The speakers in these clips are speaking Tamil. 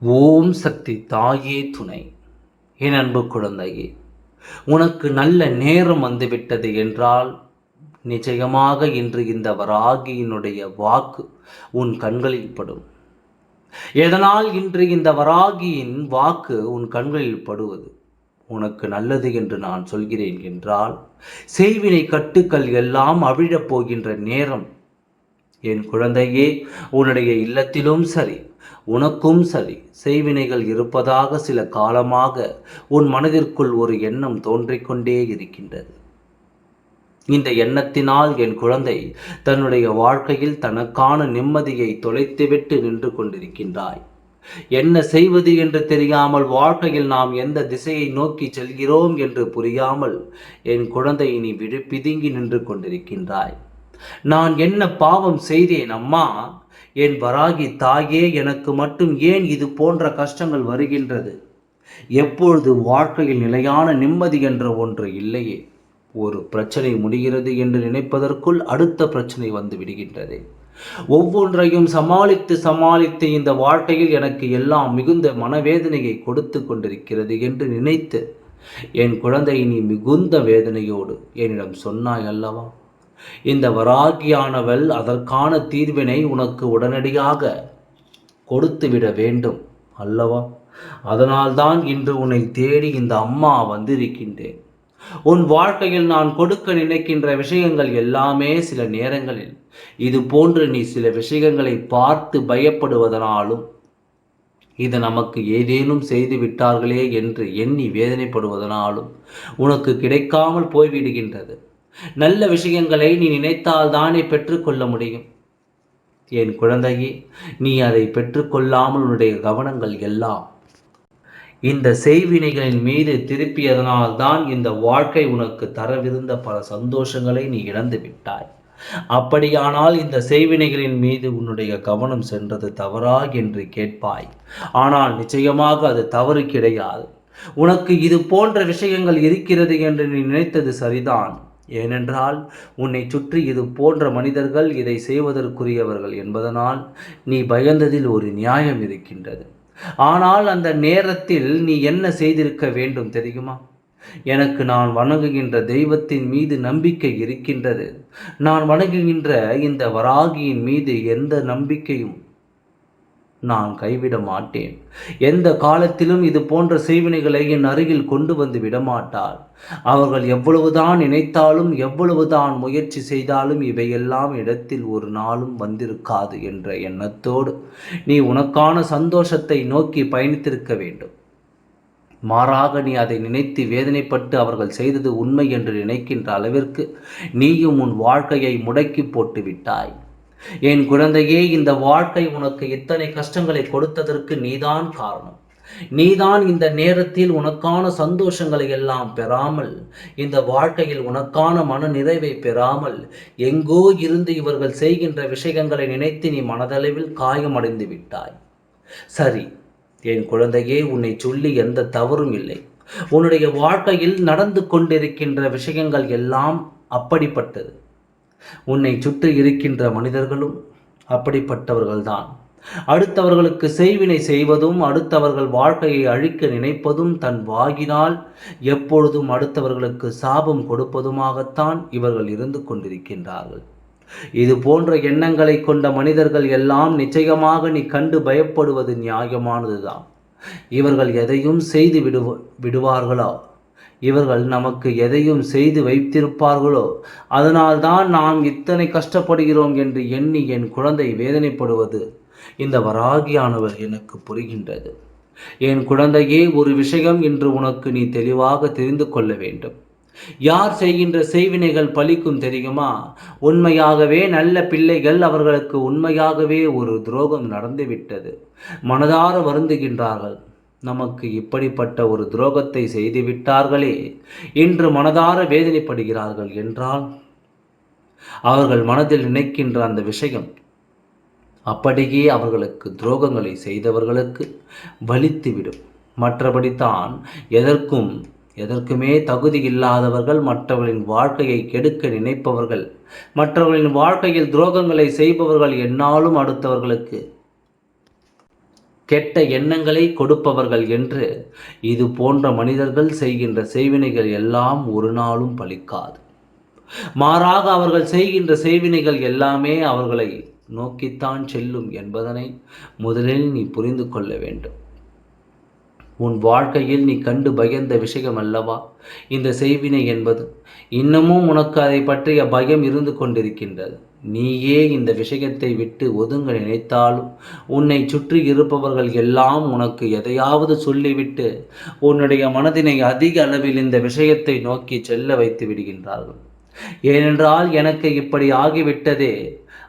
ஓம் சக்தி தாயே துணை. என் அன்பு குழந்தையே உனக்கு நல்ல நேரம் வந்துவிட்டது என்றால் நிச்சயமாக இன்று இந்த வராகியினுடைய வாக்கு உன் கண்களில் படும். எதனால் இன்று இந்த வராகியின் வாக்கு உன் கண்களில் படுவது? உனக்கு நல்லது என்று நான் சொல்கிறேன் என்றால் செய்வினை கட்டுக்கள் எல்லாம் அவிழப் போகின்ற நேரம். என் குழந்தையே உன்னுடைய இல்லத்திலும் சரி. உனக்கும் சரி செய்வினைகள் இருப்பதாக சில காலமாக உன் மனதிற்குள் ஒரு எண்ணம் தோன்றிக்கொண்டே இருக்கின்றது. இந்த எண்ணத்தினால் என் குழந்தை தன்னுடைய வாழ்க்கையில் தனக்கான நிம்மதியை தொலைத்துவிட்டு நின்று கொண்டிருக்கின்றாய். என்ன செய்வது என்று தெரியாமல் வாழ்க்கையில் நாம் எந்த திசையை நோக்கி செல்கிறோம் என்று புரியாமல் என் குழந்தை நீ விழு பிதுங்கி நின்று கொண்டிருக்கின்றாய். நான் என்ன பாவம் செய்தேன் அம்மா? என் வராகி தாயே எனக்கு மட்டும் ஏன் இது போன்ற கஷ்டங்கள் வருகின்றது? எப்பொழுது வாழ்க்கையில் நிலையான நிம்மதி என்ற ஒன்று இல்லையே ஒரு பிரச்சனை முடிகிறது என்று நினைப்பதற்குள் அடுத்த பிரச்சனை வந்து விடுகின்றது. ஒவ்வொன்றையும் சமாளித்து சமாளித்து இந்த வாழ்க்கையில் எனக்கு எல்லாம் மிகுந்த மனவேதனையை கொடுத்து கொண்டிருக்கிறது என்று நினைத்து என் குழந்தை நீ மிகுந்த வேதனையோடு என்னிடம் சொன்னாய் அல்லவா? இந்த வராகியானவள் அதற்கான தீர்வினை உனக்கு உடனடியாக கொடுத்துவிட வேண்டும் அல்லவா? அதனால்தான் இன்று உன்னை தேடி இந்த அம்மா வந்திருக்கின்றேன். உன் வாழ்க்கையில் நான் கொடுக்க நினைக்கின்ற விஷயங்கள் எல்லாமே சில நேரங்களில் இது போன்று நீ சில விஷயங்களை பார்த்து பயப்படுவதனாலும் இது நமக்கு ஏதேனும் செய்து விட்டார்களே என்று எண்ணி வேதனைப்படுவதனாலும் உனக்கு கிடைக்காமல் போய்விடுகின்றது. நல்ல விஷயங்களை நீ நினைத்தால் தானே பெற்றுக்கொள்ள முடியும். என் குழந்தையே நீ அதை பெற்றுக்கொள்ளாமல் உன்னுடைய கவனங்கள் எல்லாம் இந்த செய்வினைகளின் மீது திருப்பியதனால்தான் இந்த வாழ்க்கை உனக்கு தரவிருந்த பல சந்தோஷங்களை நீ இழந்து விட்டாய். அப்படியானால் இந்த செய்வினைகளின் மீது உன்னுடைய கவனம் சென்றது தவறா என்று கேட்பாய். ஆனால் நிச்சயமாக அது தவறு கிடையாது உனக்கு இது போன்ற விஷயங்கள் இருக்கிறது என்று நீ நினைத்தது சரிதான். ஏனென்றால் உன்னை சுற்றி இது போன்ற மனிதர்கள் இதை செய்வதற்குரியவர்கள் என்பதனால் நீ பயந்ததில் ஒரு நியாயம் இருக்கின்றது. ஆனால் அந்த நேரத்தில் நீ என்ன செய்திருக்க வேண்டும் தெரியுமா? எனக்கு நான் வணங்குகின்ற தெய்வத்தின் மீது நம்பிக்கை இருக்கின்றது. நான் வணங்குகின்ற இந்த வராகியின் மீது எந்த நம்பிக்கையும் நான் கைவிட மாட்டேன். எந்த காலத்திலும் இது போன்ற செய்வினைகளை என் அருகில் கொண்டு வந்து விடமாட்டார் அவர்கள் எவ்வளவுதான் நினைத்தாலும் எவ்வளவுதான் முயற்சி செய்தாலும் இவையெல்லாம் இடத்தில் ஒரு நாளும் வந்திருக்காது என்ற எண்ணத்தோடு நீ உனக்கான சந்தோஷத்தை நோக்கி பயணித்திருக்க வேண்டும். மாறாக நீ அதை நினைத்து வேதனைப்பட்டு அவர்கள் செய்தது உண்மை என்று நினைக்கின்ற அளவிற்கு நீயும் உன் வாழ்க்கையை முடக்கி போட்டு விட்டாய் என் குழந்தையே இந்த வாழ்க்கை உனக்கு இத்தனை கஷ்டங்களை கொடுத்ததற்கு நீதான் காரணம். நீதான் இந்த நேரத்தில் உனக்கான சந்தோஷங்களை எல்லாம் பெறாமல் இந்த வாழ்க்கையில் உனக்கான மன நிறைவை பெறாமல் எங்கோ இருந்து இவர்கள் செய்கின்ற விஷயங்களை நினைத்து நீ மனதளவில் காயமடைந்து விட்டாய். சரி என் குழந்தையே உன்னை சொல்லி எந்த தவறும் இல்லை. உன்னுடைய வாழ்க்கையில் நடந்து கொண்டிருக்கின்ற விஷயங்கள் எல்லாம் அப்படிப்பட்டது. உன்னை சுற்றி இருக்கின்ற மனிதர்களும் அப்படிப்பட்டவர்கள்தான். அடுத்தவர்களுக்கு செய்வினை செய்வதும் அடுத்தவர்கள் வாழ்க்கையை அழிக்க நினைப்பதும் தன் வாகினால் எப்பொழுதும் அடுத்தவர்களுக்கு சாபம் கொடுப்பதுமாகத்தான் இவர்கள் இருந்து கொண்டிருக்கின்றார்கள். இது போன்ற எண்ணங்களை கொண்ட மனிதர்கள் எல்லாம் நிச்சயமாக நீ கண்டு பயப்படுவது நியாயமானதுதான். இவர்கள் எதையும் செய்து விடுவ விடுவார்களா? இவர்கள் நமக்கு எதையும் செய்து வைத்திருப்பார்களோ அதனால்தான் நாம் இத்தனை கஷ்டப்படுகிறோம் என்று எண்ணி என் குழந்தை வேதனைப்படுவது இந்த வராகியானவர் எனக்கு புரிகின்றது. என் குழந்தையே ஒரு விஷயம் என்று உனக்கு நீ தெளிவாக தெரிந்து கொள்ள வேண்டும். யார் செய்கின்ற செய்வினைகள் பலிக்கும் தெரியுமா? உண்மையாகவே நல்ல பிள்ளைகள் அவர்களுக்கு உண்மையாகவே ஒரு துரோகம் நடந்துவிட்டது. மனதார வருந்துகின்றார்கள். நமக்கு இப்படிப்பட்ட ஒரு துரோகத்தை செய்துவிட்டார்களே. இன்று மனதார வேதனைப்படுகிறார்கள் என்றால்? அவர்கள் மனதில் நினைக்கின்ற அந்த விஷயம் அப்படியே அவர்களுக்கு துரோகங்களை செய்தவர்களுக்கு வலித்துவிடும். மற்றபடித்தான் எதற்கும் எதற்குமே தகுதி இல்லாதவர்கள் மற்றவர்களின் வாழ்க்கையை கெடுக்க நினைப்பவர்கள் மற்றவர்களின் வாழ்க்கையில் துரோகங்களை செய்பவர்கள் என்னாலும் அடுத்தவர்களுக்கு கெட்ட எண்ணங்களை கொடுப்பவர்கள் என்று இது போன்ற மனிதர்கள் செய்கின்ற செய்வினைகள் எல்லாம் ஒரு நாளும் பலிக்காது மாறாக அவர்கள் செய்கின்ற செய்வினைகள் எல்லாமே அவர்களை நோக்கித்தான் செல்லும் என்பதனை முதலில் நீ புரிந்து கொள்ள வேண்டும். உன் வாழ்க்கையில் நீ கண்டு பயந்த விஷயம் அல்லவா? இந்த செய்வினை என்பது இன்னமும் உனக்கு அதை பற்றிய பயம் இருந்து கொண்டிருக்கின்றது. நீயே இந்த விஷயத்தை விட்டு ஒதுங்க நினைத்தாலும் உன்னை சுற்றி இருப்பவர்கள் எல்லாம் உனக்கு எதையாவது சொல்லிவிட்டு உன்னுடைய மனதினை அதிக அளவில் இந்த விஷயத்தை நோக்கி செல்ல வைத்து விடுகின்றார்கள். ஏனென்றால் எனக்கு இப்படி ஆகிவிட்டதே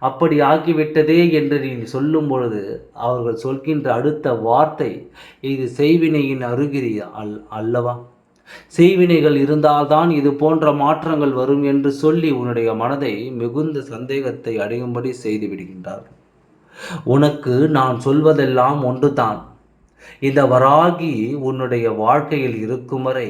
அப்படி ஆகிவிட்டதே என்று நீ சொல்லும் பொழுது அவர்கள் சொல்கின்ற அடுத்த வார்த்தை இது செய்வினையின் அருகிரி அல் அல்லவா? செய்வினைகள் இருந்தால்தான் இது போன்ற மாற்றங்கள் வரும் என்று சொல்லி உன்னுடைய மனதை மிகுந்த சந்தேகத்தை அடையும்படி செய்து விடுகின்றார். உனக்கு நான் சொல்வதெல்லாம் ஒன்றுதான். இந்த வராகி உன்னுடைய வாழ்க்கையில் இருக்கும் வரை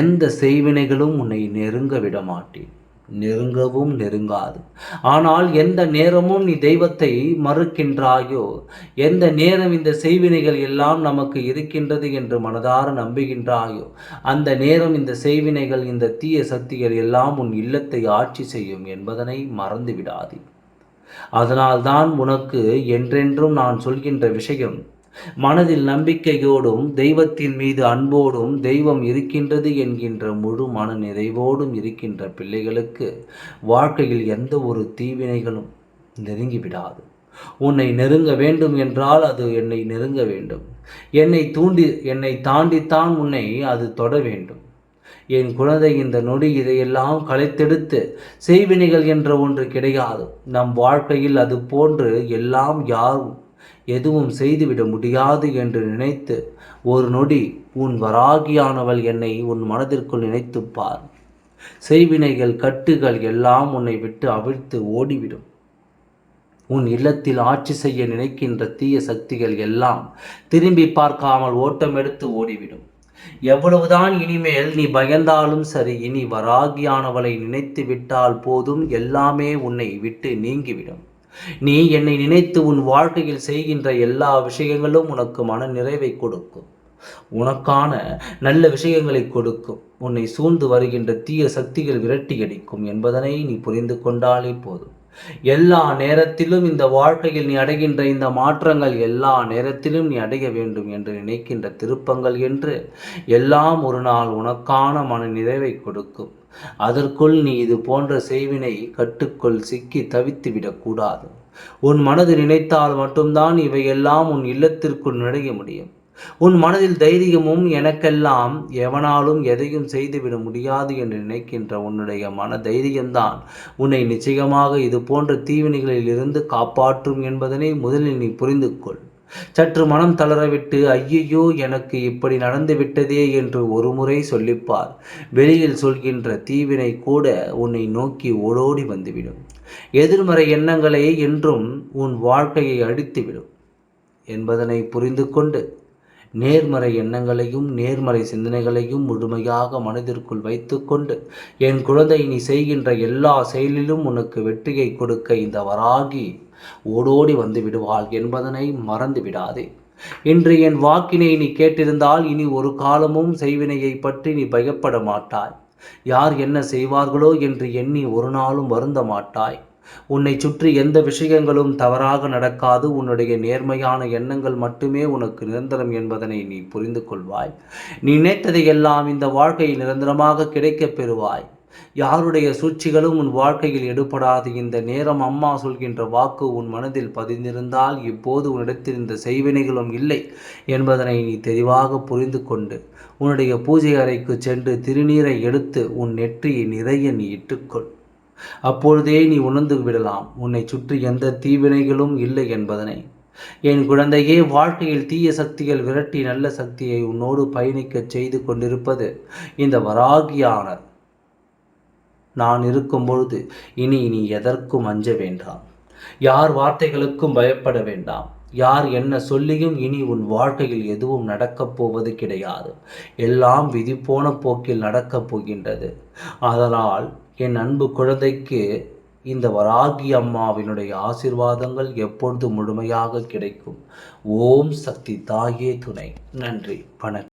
எந்த செய்வினைகளும் உன்னை நெருங்க விட மாட்டேன் நெருங்கவும் நெருங்காது. ஆனால் எந்த நேரமும் நீ தெய்வத்தை மறுக்கின்றாயோ? எந்த நேரம் இந்த செய்வினைகள் எல்லாம் நமக்கு இருக்கின்றது என்று மனதார நம்புகின்றாயோ? அந்த நேரம் இந்த செய்வினைகள் இந்த தீய சக்திகள் எல்லாம் உன் இல்லத்தை ஆட்சி செய்யும் என்பதனை மறந்துவிடாதே. அதனால்தான் உனக்கு என்றென்றும் நான் சொல்கின்ற விஷயம் மனதில் நம்பிக்கையோடும் தெய்வத்தின் மீது அன்போடும் தெய்வம் இருக்கின்றது என்கின்ற முழு மன நிறைவோடும் இருக்கின்ற பிள்ளைகளுக்கு வாழ்க்கையில் எந்த ஒரு தீவினைகளும் நெருங்கிவிடாது. உன்னை நெருங்க வேண்டும் என்றால் அது என்னை நெருங்க வேண்டும். என்னை தூண்டி என்னை தாண்டித்தான் உன்னை அது தொட வேண்டும். என் குழந்தை இந்த நொடி இதையெல்லாம் களைத்தெடுத்து செய்வினைகள் என்ற ஒன்று கிடையாது. நம் வாழ்க்கையில் அது போன்று எல்லாம் யாரும் எதுவும் செய்துவிட முடியாது என்று நினைத்து ஒரு நொடி உன் வராகியானவள் என்னை உன் மனதிற்குள் நினைத்துப்பார். செய்வினைகள் கட்டுகள் எல்லாம் உன்னை விட்டு அவிழ்த்து ஓடிவிடும். உன் இல்லத்தில் ஆட்சி செய்ய நினைக்கின்ற தீய சக்திகள் எல்லாம் திரும்பி பார்க்காமல் ஓட்டம் எடுத்து ஓடிவிடும். எவ்வளவுதான் இனிமேல் நீ பயந்தாலும் சரி இனி வராகியானவளை நினைத்து விட்டால் போதும் எல்லாமே உன்னை விட்டு நீங்கிவிடும். நீ என்னை நினைத்து உன் வாழ்க்கையில் செய்கின்ற எல்லா விஷயங்களும் உனக்கு மன நிறைவை கொடுக்கும். உனக்கான நல்ல விஷயங்களை கொடுக்கும். உன்னை சூழ்ந்து வருகின்ற தீய சக்திகள் விரட்டி அடிக்கும் என்பதனை நீ புரிந்து கொண்டாலே போதும். எல்லா நேரத்திலும் இந்த வாழ்க்கையில் நீ அடைகின்ற இந்த மாற்றங்கள் எல்லா நேரத்திலும் நீ அடைய வேண்டும் என்று நினைக்கின்ற திருப்பங்கள் என்று எல்லாம் ஒரு நாள் உனக்கான மன நிறைவை கொடுக்கும். அதற்குள் நீ இது போன்ற செய்வினை கட்டுக்குள் சிக்கி தவித்து விடக்கூடாது உன் மனது நினைத்தால் மட்டும்தான் இவையெல்லாம் உன் இல்லத்திற்குள் நுழைய முடியும். உன் மனதில் தைரியமும் எனக்கெல்லாம் எவனாலும் எதையும் செய்துவிட முடியாது என்று நினைக்கின்ற உன்னுடைய மன தைரியம்தான் உன்னை நிச்சயமாக இது போன்ற தீவினைகளில் இருந்து காப்பாற்றும் என்பதனை முதலில் நீ புரிந்து கொள் சற்று மனம் தளரவிட்டு ஐயையோ எனக்கு இப்படி நடந்து விட்டதே என்று ஒருமுறை சொல்லிப்பார். வெளியில் சொல்கின்ற தீவினை கூட உன்னை நோக்கி ஓடோடி வந்துவிடும். எதிர்மறை எண்ணங்களே என்றும் உன் வாழ்க்கையை அடித்துவிடும் என்பதனை புரிந்து கொண்டு நேர்மறை எண்ணங்களையும் நேர்மறை சிந்தனைகளையும் முழுமையாக மனதிற்குள் வைத்துக்கொண்டு என் குழந்தை நீ செய்கின்ற எல்லா செயலிலும் உனக்கு வெற்றியை கொடுக்க இந்த வராகி ஓடோடி வந்து விடுவாள் என்பதனை மறந்து விடாதே. இன்று என் வாக்கினை நீ கேட்டிருந்தால் இனி ஒரு காலமும் செய்வினையை பற்றி நீ பயப்பட மாட்டாய். யார் என்ன செய்வார்களோ என்று எண்ணி ஒரு நாளும் வருந்த மாட்டாய். உன்னை சுற்றி எந்த விஷயங்களும் தவறாக நடக்காது. உன்னுடைய நேர்மையான எண்ணங்கள் மட்டுமே உனக்கு நிரந்தரம் என்பதனை நீ புரிந்து கொள்வாய். நீ நினைத்ததையெல்லாம் இந்த வாழ்க்கையில் நிரந்தரமாக கிடைக்கப் பெறுவாய். யாருடைய சூழ்ச்சிகளும் உன் வாழ்க்கையில் எடுபடாது. இந்த நேரம் அம்மா சொல்கின்ற வாக்கு உன் மனதில் பதிந்திருந்தால் இப்போது உன்னிடத்தில் இந்த செய்வினைகளும் இல்லை என்பதனை நீ தெளிவாக புரிந்து கொண்டு உன்னுடைய பூஜை அறைக்கு சென்று திருநீரை எடுத்து உன் நெற்றியை நிறைய நீ இட்டுக்கொள். அப்பொழுதே நீ உணர்ந்து விடலாம் உன்னை சுற்றி எந்த தீவினைகளும் இல்லை என்பதனை. என் குழந்தையே வாழ்க்கையில் தீய சக்திகள் விரட்டி நல்ல சக்தியை உன்னோடு பயணிக்கச் செய்து கொண்டிருப்பது இந்த வராகியானர் நான் இருக்கும் பொழுது இனி நீ எதற்கும் அஞ்ச வேண்டாம். யார் வார்த்தைகளுக்கும் பயப்பட வேண்டாம். யார் என்ன சொல்லியும் இனி உன் வாழ்க்கையில் எதுவும் நடக்கப் போவது கிடையாது. எல்லாம் விதி போன போக்கில் நடக்கப் போகின்றது. அதனால் என் அன்பு குழந்தைக்கு இந்த வராகி அம்மாவினுடைய ஆசிர்வாதங்கள் எப்பொழுது முழுமையாக கிடைக்கும். ஓம் சக்தி தாயே துணை. நன்றி. வணக்கம்.